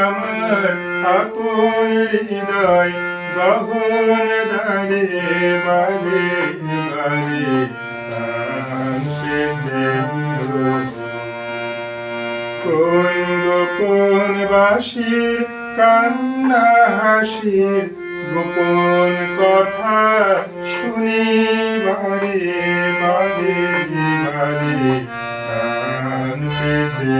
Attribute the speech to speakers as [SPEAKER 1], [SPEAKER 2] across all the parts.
[SPEAKER 1] আমার আপন হৃদয় গহন ধারে বারে বারে কোন গোপন বাসির কান্না, হাসির গোপন কথা শুনি বারে বারে বারে কান পেতে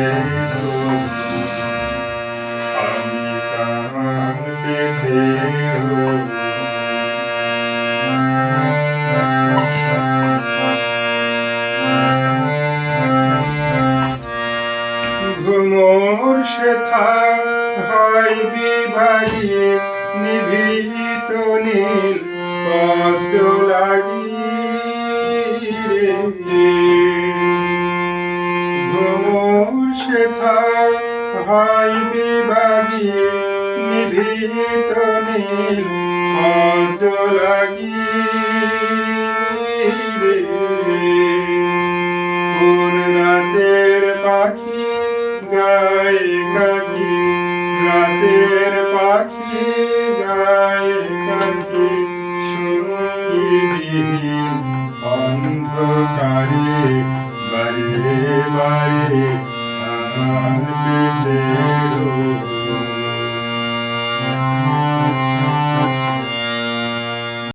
[SPEAKER 1] ঘুমোর শেথা হয় বিভাগী নিভৃত নীল পদ্ম লাগি ঘুমোর শেথা হয় বিভাগী নিভৃত লাগি পাখি গায়ে কাকি রাতের পাখি গায়ে কাকি সঙ্গীবিহীন অন্ধকারে বারে বারে আমার পেতে